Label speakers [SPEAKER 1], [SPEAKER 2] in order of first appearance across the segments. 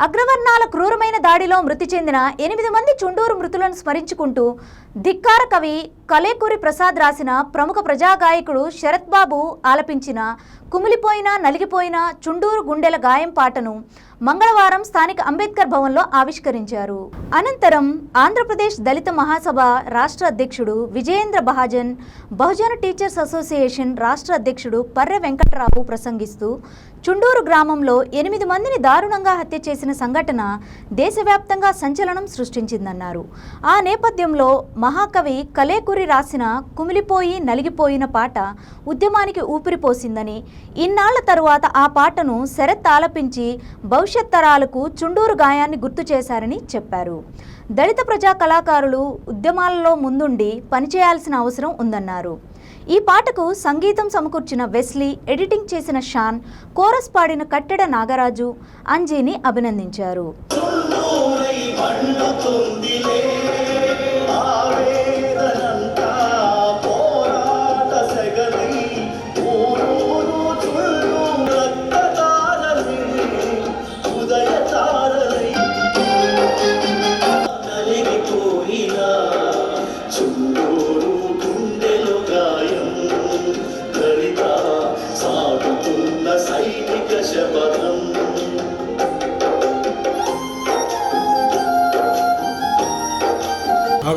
[SPEAKER 1] అగ్రవర్ణాల క్రూరమైన దాడిలో మృతి చెందిన ఎనిమిది మంది చుండూరు మృతులను స్మరించుకుంటూ ధిక్కార కవి కలేకూరి ప్రసాద్ రాసిన ప్రముఖ ప్రజాగాయకుడు శరత్ బాబు ఆలపించిన కుమిలిపోయిన నలిగిపోయిన చుండూరు గుండెల గాయం పాటను మంగళవారం స్థానిక అంబేద్కర్ భవన్లో ఆవిష్కరించారు. అనంతరం ఆంధ్రప్రదేశ్ దళిత మహాసభ రాష్ట్ర అధ్యక్షుడు విజయేంద్ర బహాజన్ బహుజన టీచర్స్ అసోసియేషన్ రాష్ట్ర అధ్యక్షుడు పర్రె వెంకట్రావు ప్రసంగిస్తూ చుండూరు గ్రామంలో ఎనిమిది మందిని దారుణంగా హత్య చేసిన సంఘటన దేశవ్యాప్తంగా సంచలనం సృష్టించిందన్నారు. ఆ నేపథ్యంలో మహాకవి కలేకురి రాసిన కుమిలిపోయి నలిగిపోయిన పాట ఉద్యమానికి ఊపిరిపోసిందని ఇన్నాళ్ళ తరువాత ఆ పాటను శరత్ ఆలపించి భవిష్యత్ తరాలకు చుండూరు గాయాన్ని గుర్తు చేశారని చెప్పారు. దళిత ప్రజా కళాకారులు ఉద్యమాలలో ముందుండి పనిచేయాల్సిన అవసరం ఉందన్నారు. ఈ పాటకు సంగీతం సమకూర్చిన వెస్లీ ఎడిటింగ్ చేసిన షాన్ కోరస్ పాడిన కట్టెడ నాగరాజు అంజీని అభినందించారు.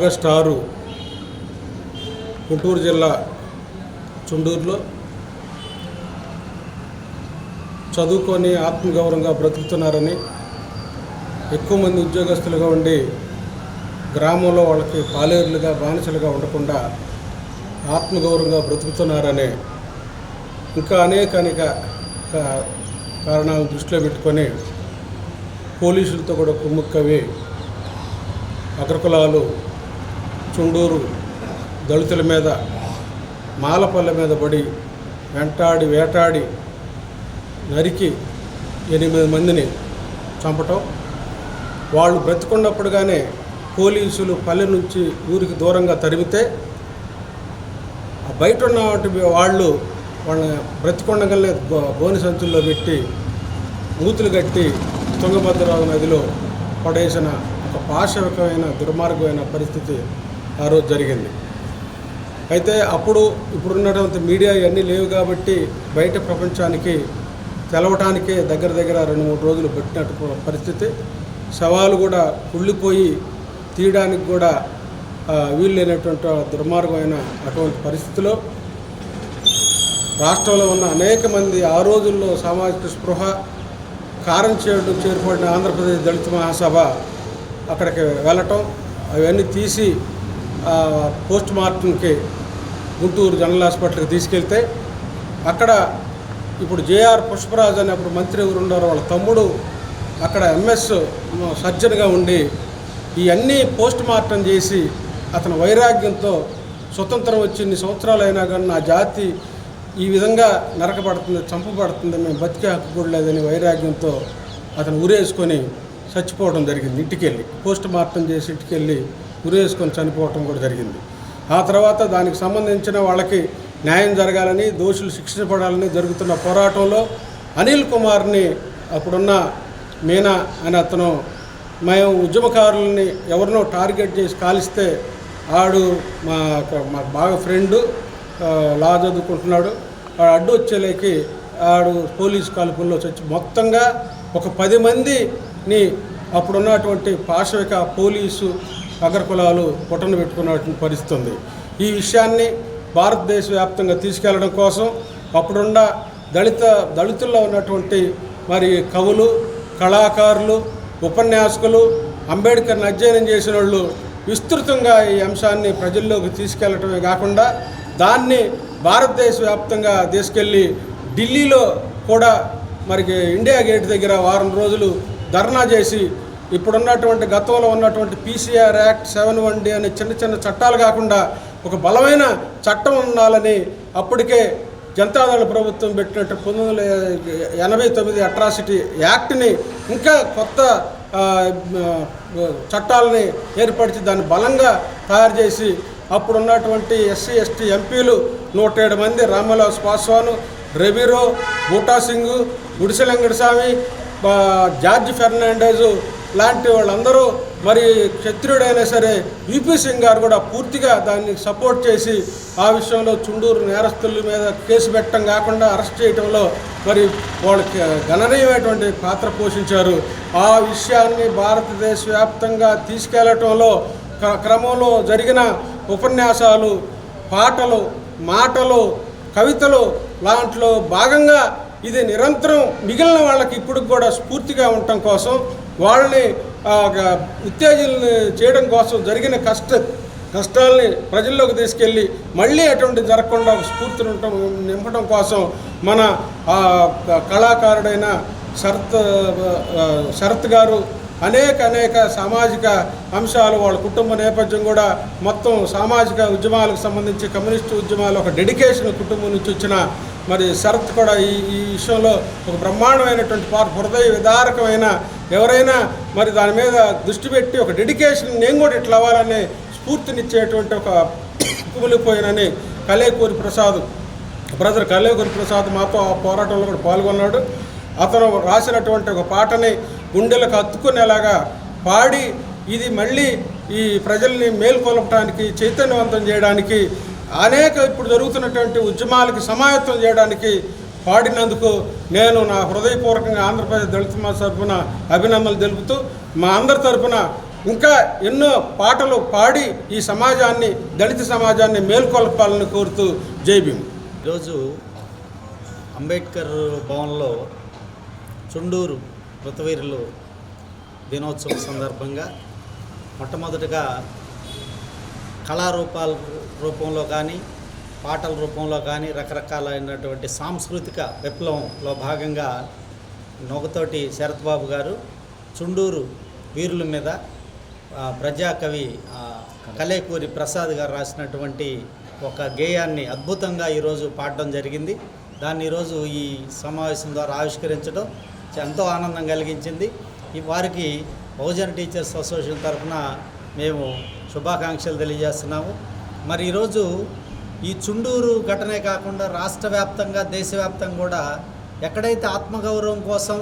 [SPEAKER 2] ఆగస్టు ఆరు గుంటూరు జిల్లా చుండూరులో చదువుకొని ఆత్మగౌరవంగా బ్రతుకుతున్నారని ఎక్కువ మంది ఉద్యోగస్తులుగా ఉండి గ్రామంలో వాళ్ళకి పాలేరులుగా బానిసలుగా ఉండకుండా ఆత్మగౌరవంగా బ్రతుకుతున్నారని ఇంకా అనేక అనేక కారణాలను దృష్టిలో పెట్టుకొని పోలీసులతో కూడా కుమ్ముక్కవి అగ్రకులాలు చుండూరు దళితుల మీద మాలపల్లె మీద పడి వెంటాడి వేటాడి నరికి ఎనిమిది మందిని చంపటం. వాళ్ళు బ్రతికున్నప్పుడుగానే పోలీసులు పల్లె నుంచి ఊరికి దూరంగా తరిమితే బయట ఉన్నటువంటి వాళ్ళు వాళ్ళని బ్రతికొండగలే గోని సంచుల్లో పెట్టి మూతులు కట్టి తుంగభద్రరావు నదిలో పడేసిన ఒక పాశవికమైన దుర్మార్గమైన పరిస్థితి ఆ రోజు జరిగింది. అయితే అప్పుడు ఇప్పుడున్నటువంటి మీడియా ఇవన్నీ లేవు కాబట్టి బయట ప్రపంచానికి తెలవటానికే దగ్గర దగ్గర రెండు మూడు రోజులు పెట్టినట్టు పరిస్థితి. సవాలు కూడా కుళ్ళిపోయి తీయడానికి కూడా వీలు లేనటువంటి దుర్మార్గమైన అటువంటి పరిస్థితిలో రాష్ట్రంలో ఉన్న అనేక మంది ఆ రోజుల్లో సామాజిక స్పృహ కారం చేయడం చేరుపడిన ఆంధ్రప్రదేశ్ దళిత మహాసభ అక్కడికి వెళ్ళటం అవన్నీ తీసి పోస్ట్ మార్టంకి గుంటూరు జనరల్ హాస్పిటల్కి తీసుకెళ్తే అక్కడ ఇప్పుడు జేఆర్ పుష్పరాజు అని అప్పుడు మంత్రి ఎవరు ఉన్నారో వాళ్ళ తమ్ముడు అక్కడ ఎంఎస్ సర్జన్గా ఉండి ఇవన్నీ పోస్ట్ మార్టం చేసి అతని వైరాగ్యంతో స్వతంత్రం వచ్చి ఇన్ని సంవత్సరాలు అయినా కానీ నా జాతి ఈ విధంగా నరకబడుతుంది చంపబడుతుంది మేము బతికే హక్కు కూడా లేదని వైరాగ్యంతో అతను ఉరేసుకొని చచ్చిపోవడం జరిగింది. ఇంటికెళ్ళి పోస్ట్ మార్టం చేసి ఇంటికెళ్ళి గురేసుకొని చనిపోవటం కూడా జరిగింది. ఆ తర్వాత దానికి సంబంధించిన వాళ్ళకి న్యాయం జరగాలని దోషులు శిక్షించబడాలని జరుగుతున్న పోరాటంలో అనిల్ కుమార్ని అప్పుడున్న మీనా అని అతను మేము ఉద్యమకారులని ఎవరినో టార్గెట్ చేసి కాలిస్తే ఆడు మా మా బాగా ఫ్రెండు లా చదువుకుంటున్నాడు. ఆడు అడ్డు వచ్చేలేకి ఆడు పోలీస్ కాల్పుల్లో చచ్చి మొత్తంగా ఒక పది మందిని అప్పుడున్నటువంటి పాశవిక పోలీసు అగ్రకులాలు పొట్టను పెట్టుకున్నటువంటి పరిస్థితి ఉంది ఈ విషయాన్ని భారతదేశ వ్యాప్తంగా తీసుకెళ్ళడం కోసం అప్పుడున్న దళిత దళితుల్లో ఉన్నటువంటి మరి కవులు కళాకారులు ఉపన్యాసకులు అంబేద్కర్ని అధ్యయనం చేసిన వాళ్ళు విస్తృతంగా ఈ అంశాన్ని ప్రజల్లోకి తీసుకెళ్ళటమే కాకుండా దాన్ని భారతదేశ వ్యాప్తంగా తీసుకెళ్ళి ఢిల్లీలో కూడా మరి ఇండియా గేట్ దగ్గర వారం రోజులు ధర్నా చేసి ఇప్పుడున్నటువంటి గతంలో ఉన్నటువంటి PCR act seven one D అనే చిన్న చిన్న చట్టాలు కాకుండా ఒక బలమైన చట్టం ఉండాలని అప్పటికే జనతాదళ ప్రభుత్వం పెట్టినట్టు పంతొమ్మిది వందల ఎనభై తొమ్మిది అట్రాసిటీ యాక్ట్ని ఇంకా కొత్త చట్టాలని ఏర్పరిచి దాన్ని బలంగా తయారు చేసి అప్పుడు ఉన్నటువంటి ఎస్సీ ఎస్టీ ఎంపీలు నూట ఏడు మంది రామలాస్ పాస్వాన్ రెబీరో బూటా సింగ్ గుడిసె వెంకటస్వామి జార్జ్ ఫెర్నాండేజు లాంటి వాళ్ళందరూ మరి క్షత్రియుడైనా సరే యూపీ సింగ్ గారు కూడా పూర్తిగా దాన్ని సపోర్ట్ చేసి ఆ విషయంలో చుండూరు నేరస్తుల మీద కేసు పెట్టడం కాకుండా అరెస్ట్ చేయడంలో మరి వాళ్ళకి గణనీయమైనటువంటి పాత్ర పోషించారు. ఆ విషయాన్ని భారతదేశ వ్యాప్తంగా తీసుకెళ్ళటంలో క్రమంలో జరిగిన ఉపన్యాసాలు పాటలు మాటలు కవితలు లాంట్లో భాగంగా ఇది నిరంతరం మిగిలిన వాళ్ళకి ఇప్పుడు కూడా స్ఫూర్తిగా ఉండటం కోసం వాళ్ళని ఆ, చేయడం కోసం జరిగిన కష్ట కష్టాలని ప్రజల్లోకి తీసుకెళ్ళి మళ్ళీ అటువంటి జరగకుండా స్ఫూర్తిని ఉండటం నింపడం కోసం మన కళాకారుడైన శరత్ శరత్ గారు అనేక అనేక సామాజిక అంశాలు వాళ్ళ కుటుంబ నేపథ్యం కూడా మొత్తం సామాజిక ఉద్యమాలకు సంబంధించి కమ్యూనిస్టు ఉద్యమాలు ఒక డెడికేషన్ కుటుంబం నుంచి వచ్చిన మరి శరత్ కూడా ఈ ఈ విషయంలో ఒక బ్రహ్మాండమైనటువంటి పార్ హృదయ విదారకమైన ఎవరైనా మరి దాని మీద దృష్టి పెట్టి ఒక డెడికేషన్ నేను కూడా ఇట్లా అవ్వాలనే స్ఫూర్తినిచ్చేటువంటి ఒక కుమిలిపోయినని కలేకూరి ప్రసాద్ బ్రదర్ కలేకూరి ప్రసాద్ మాతో ఆ పోరాటంలో కూడా పాల్గొన్నాడు. అతను రాసినటువంటి ఒక పాటని గుండెలకు హత్తుకునేలాగా పాడి ఇది మళ్ళీ ఈ ప్రజల్ని మేల్కొలపడానికి చైతన్యవంతం చేయడానికి అనేక ఇప్పుడు జరుగుతున్నటువంటి ఉద్యమాలకి సమాయత్తం చేయడానికి పాడినందుకు నేను నా హృదయపూర్వకంగా ఆంధ్రప్రదేశ్ దళిత మా తరఫున అభినందనలు తెలుపుతూ మా అందరి తరఫున ఇంకా ఎన్నో పాటలు పాడి ఈ సమాజాన్ని దళిత సమాజాన్ని మేల్కొల్పాలని కోరుతూ జై భీమ్.
[SPEAKER 3] ఈరోజు అంబేద్కర్ భవన్లో చుండూరు మృతవీరులు దినోత్సవం సందర్భంగా మొట్టమొదటిగా కళారూపాలు రూపంలో కానీ పాటల రూపంలో కానీ రకరకాలైనటువంటి సాంస్కృతిక విప్లవంలో భాగంగా నొగతోటి శరత్బాబు గారు చుండూరు వీరుల మీద ప్రజాకవి కలేకూరి ప్రసాద్ గారు రాసినటువంటి ఒక గేయాన్ని అద్భుతంగా ఈరోజు పాడడం జరిగింది. దాన్ని ఈరోజు ఈ సమావేశం ద్వారా ఆవిష్కరించడం ఎంతో ఆనందం కలిగించింది. ఈ వారికి బహుజన టీచర్స్ అసోసియేషన్ తరఫున మేము శుభాకాంక్షలు తెలియజేస్తున్నాము. మరి ఈరోజు ఈ చుండూరు ఘటనే కాకుండా రాష్ట్ర వ్యాప్తంగా దేశవ్యాప్తంగా కూడా ఎక్కడైతే ఆత్మగౌరవం కోసం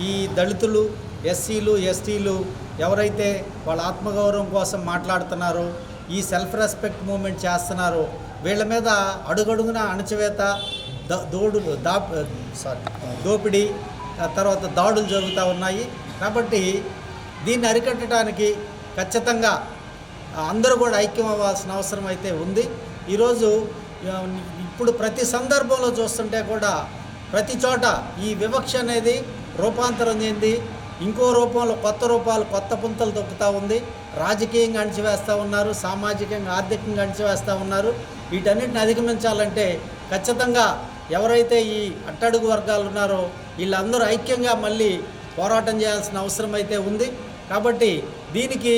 [SPEAKER 3] ఈ దళితులు ఎస్సీలు ఎస్టీలు ఎవరైతే వాళ్ళ ఆత్మగౌరవం కోసం మాట్లాడుతున్నారో ఈ సెల్ఫ్ రెస్పెక్ట్ మూమెంట్ చేస్తున్నారో వీళ్ళ మీద అడుగడుగున అణచివేత దోడు దా సారీ దోపిడీ తర్వాత దాడులు జరుగుతూ ఉన్నాయి. కాబట్టి దీన్ని అరికట్టడానికి ఖచ్చితంగా అందరూ కూడా ఐక్యం అవ్వాల్సిన అవసరం అయితే ఉంది. ఈరోజు ఇప్పుడు ప్రతి సందర్భంలో చూస్తుంటే కూడా ప్రతి చోట ఈ వివక్ష అనేది రూపాంతరం చెంది ఇంకో రూపంలో కొత్త రూపాలు కొత్త పుంతలు తొక్కుతూ ఉంది. రాజకీయంగా అణిచివేస్తూ ఉన్నారు సామాజికంగా ఆర్థికంగా అణిచివేస్తూ ఉన్నారు. వీటన్నిటిని అధిగమించాలంటే ఖచ్చితంగా ఎవరైతే ఈ అట్టడుగు వర్గాలు ఉన్నారో వీళ్ళందరూ ఐక్యంగా మళ్ళీ పోరాటం చేయాల్సిన అవసరం అయితే ఉంది. కాబట్టి దీనికి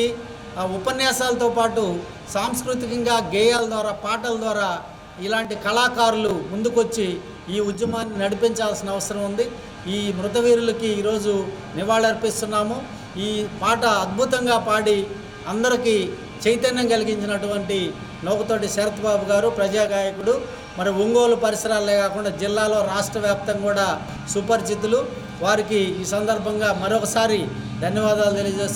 [SPEAKER 3] ఉపన్యాసాలతో పాటు సాంస్కృతికంగా గేయాల ద్వారా పాటల ద్వారా ఇలాంటి కళాకారులు ముందుకొచ్చి ఈ ఉద్యమాన్ని నడిపించాల్సిన అవసరం ఉంది. ఈ మృతవీరులకి ఈరోజు నివాళులర్పిస్తున్నాము. ఈ పాట అద్భుతంగా పాడి అందరికీ చైతన్యం కలిగించినటువంటి నౌకతోటి శరత్ బాబు గారు ప్రజాగాయకుడు మరి ఒంగోలు పరిసరాలే కాకుండా జిల్లాలో రాష్ట్ర వ్యాప్తంగా కూడా సుపరిచితులు. వారికి ఈ సందర్భంగా మరొకసారి ధన్యవాదాలు తెలియజేస్తూ